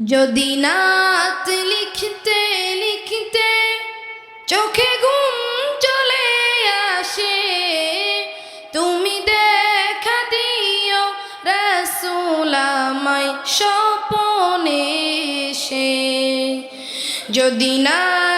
যদি নাত লিখতে লিখতে চোখে ঘুম চলে আসে, তুমি দেখা দিও রসুল আমায় স্বপনে সে যদি নাত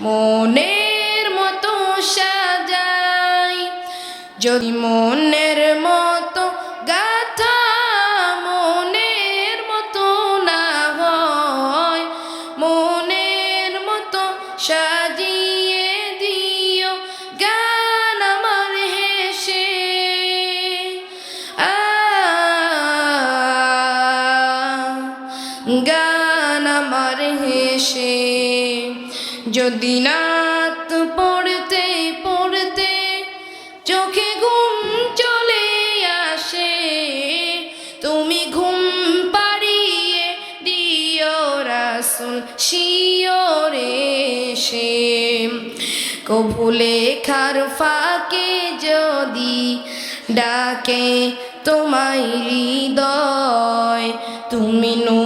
মনের মতো সাজাই। যদি মনের মতো গাথা মনের মতো না হয়, মনের মতো সাজিয়ে দিও গান আমার হেসে। গান আমার হেসে। যদি নাত পড়তে পড়তে চোখে ঘুম চলে আসে, তুমি ঘুম পাড়িয়ে দিও রাসুল শিওরে সে কভুলে খার ফাঁকে যদি ডাকে তোমায় হৃদয়, তুমি নূর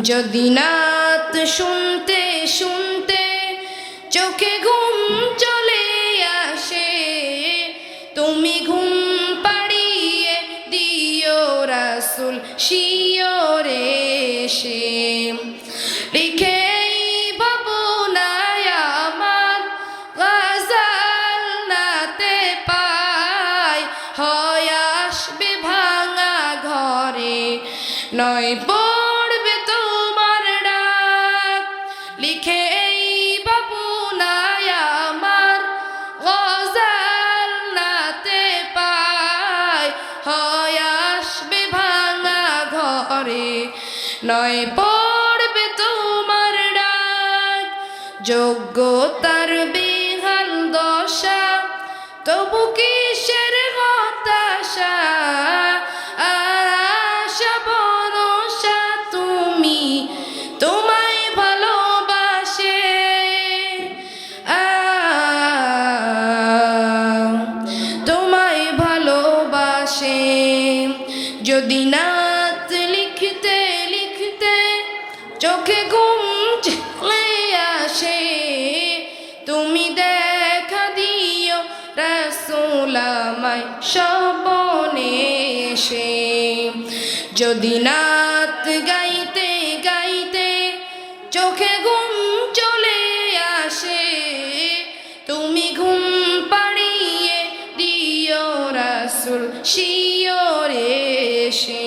যদি নাত শুনতে শুনতে চোখে ঘুম চলে আসে, তুমি ঘুম পাড়িয়ে দিও রাসুল শিওরে সে ঘরে, নয় নয় পড়বে তোমার ডাক। যোগ্যতার বিহান দশা, তবু কিসের হতাশা? আশা ভরসা তুমি তোমায় ভালোবাসে। তোমায় ভালোবাসে। যদি নাত চোখে ঘুম চলে আসে। তুমি দেখা দিও রসুলামায় সবনে এসে। যদি নাত গাইতে গাইতে চোখে ঘুম চলে আসে, তুমি ঘুম পাড়িয়ে দিও রাসুল শিওরে এসে।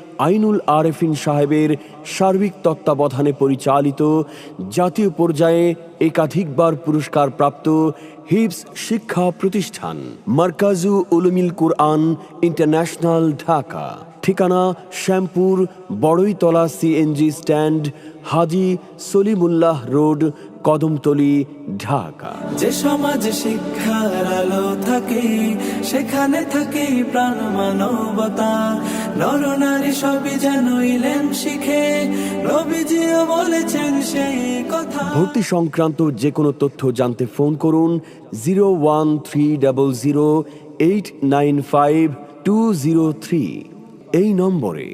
আইনুল আরেফিন সাহেবের সার্বিক তত্ত্বাবধানে পরিচালিত জাতীয় পর্যায়ে একাধিকবার পুরস্কার প্রাপ্ত হিপস শিক্ষা প্রতিষ্ঠান, মার্কাজু উলুমিল কুরআন ইন্টারন্যাশনাল ঢাকা। ঠিকানা Shyampur, Boroitola CNG stand, Haji Salimullah road, Kadamtali, Dhaka. যে সমাজ শিক্ষার আলো থাকে সেখানে থাকে প্রাণ মানবতা। নর নারী সবই যেন ইলেন শিখে। রবিজি বলেছেন সেই কথা। ভর্তি সংক্রান্ত যে কোনো তথ্য জানতে ফোন করুন zero one three double zero eight nine five two zero three. এই নম্বরে